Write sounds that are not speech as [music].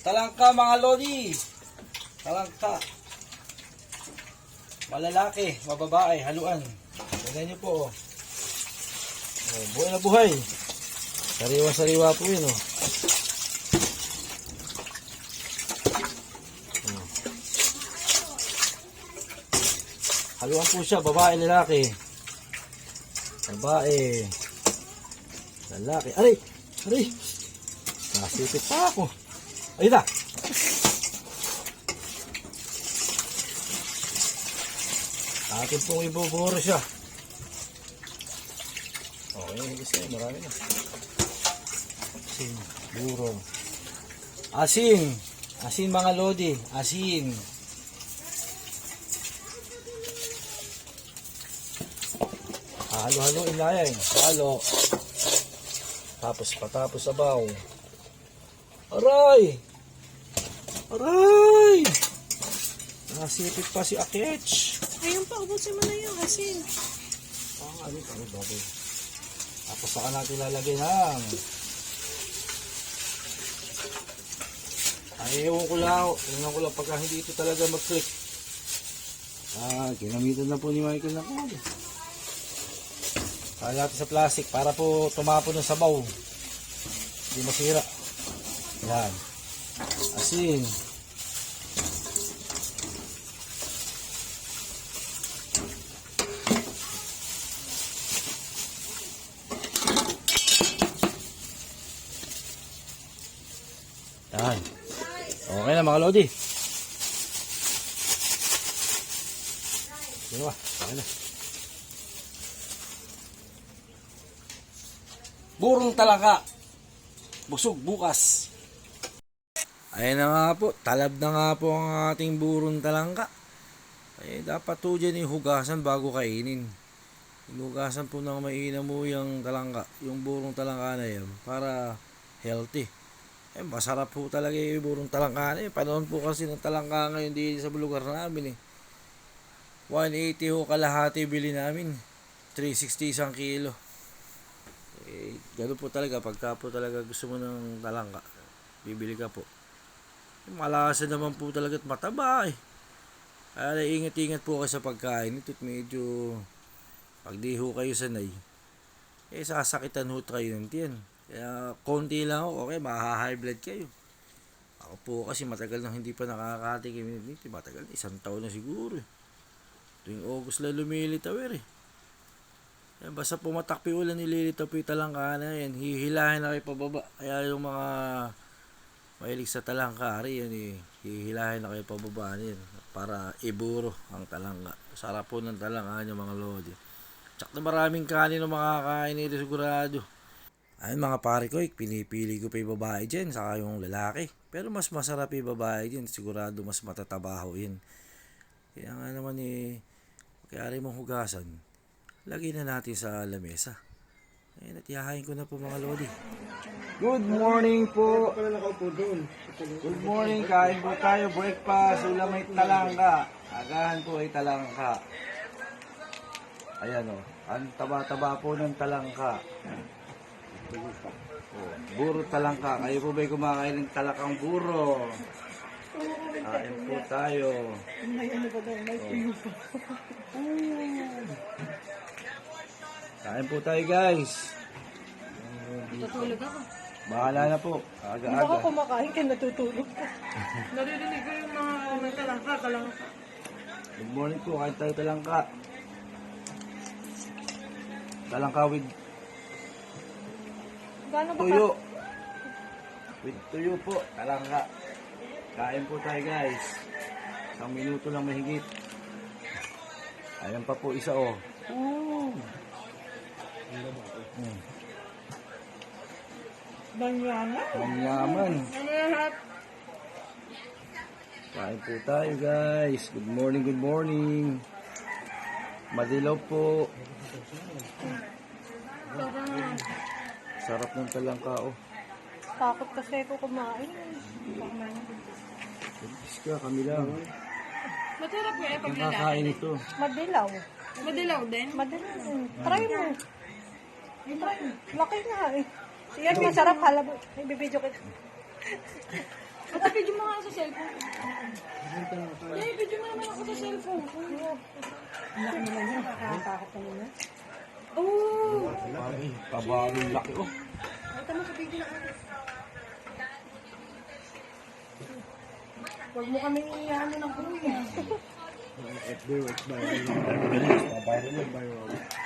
Talangka mga lodi. Talangka. Malalaki, mababae, haluan. Tignan niyo po. Oh. Oh, buhay na buhay. Sariwa-sariwa po yun. Oh. Oh. Haluan po siya, babae, lalaki. Babae. Lalaki. Aray! Aray! Nasipit pa ako. Ayun na! Atin pong ibuburo siya. Okay, gusto niya. Marami na. Asin, buro. Asin! Asin mga lodi. Asin. Halo-haloin na yan. Halo. Tapos patapos sabaw. Aray! Aray! Nasipit pa si Akech. Ayun pa, ubusin mo na yung asin. Ah, ano pa baboy. Tapos saka natin lalagay ng ay ewan ko lang tingnan ko lang pagka hindi ito talaga mag-click ah ginamitan na po ni Michael ng kod kaya natin sa plastic para po tumapon ng sabaw hindi masira yan asin yan okay na mga lodi ba? Okay na. Burong talaka. Busog bukas. Ayan na nga po. Talab na nga po ang ating burong talangka. Eh, dapat po dyan ihugasan bago kainin. Inugasan po ng mainam mo yung talangka. Yung burong talangka na yan. Para healthy. Eh, masarap po talaga yung burong talangka na yun. Panahon po kasi ng talangka ngayon di sa lugar namin eh. 180 ho kalahati bili namin. 360 isang kilo. Eh, gano'n po talaga. Pagka po talaga gusto mo ng talangka, bibili ka po. Malasa naman po talaga at mataba eh. Kaya ingat-ingat po kayo sa pagkain. Ito't medyo pag di ho kayo sanay, eh sasakitan ho kayo ng tiyan. Kaya konti lang ho, okay, maha-high blood kayo. Ako po kasi matagal nang hindi pa nakakatikim nito. Matagal, isang taon na siguro eh. Tuwing August lang lumilitaw eh. Yan, basta pumatakpi ulan nililitaw po yung talangka na yan. Hihilahin na kayo pababa. Kaya yung mga mahilig sa talangka, ari yan eh. Hihilahin na kayo pababa. Para iburo ang talangka. Sarap po ng talangka nyo mga lodi. Tsak na maraming kanin ng makakain nito sigurado. Ayun mga pare ko, eh, pinipili ko pa yung babae dyan, saka yung lalaki. Pero mas masarap yung babae dyan, sigurado mas matatabaho yun. Kaya nga naman eh, kaya mong hugasan, lagay na natin sa lamesa. Ayun, at ihahain ko na po mga lodi. Good morning po. Good morning, kain po tayo. Breakfast, ulam ay talangka. Agahan po ay talangka. Ayan o, ang taba-taba po ng talangka. Oh, buro talangka. Kayo po ba'y kumakain ng talakang buro? Kain po tayo. May ano ba daw, may tuyo pa. Kain po tayo guys. Tutulog ako. Bahala na po. Hindi ako Aga-aga. kumakain ka, natutulog ka. [laughs] Naririnig ko yung mga nagkalangka, kalangka. Good morning po. Kain tayo talangka. Talangka with Gano'n ba tuyo. With tuyo po. Talangka. Kain po tayo guys. Isang minuto lang mahigit. Ayan pa po isa oh. Ooh. Banyana? Ang yaman. Ano lahat? Kain po tayo guys. Good morning, good morning. Madilaw po. Sarap ng talangka oh. Takot kasi ako kumain. Bilis ka, kami lang. Masarap nga eh pag Nakakain ito. Madilaw. Madilaw din. Madilaw. Try mo. Try mo. Laki nga eh. Yan masarap halabo. Ay, bibidyo kita. ako sa cellphone. Eh, video mo naman ako sa cellphone. Anak mo lang yan, nakakatakot naman yan. Oh! Kabagong laki oh. Ito mo sa video na ako. Huwag mo kami ano ng buhay. FB, it's viral. Viral, viral.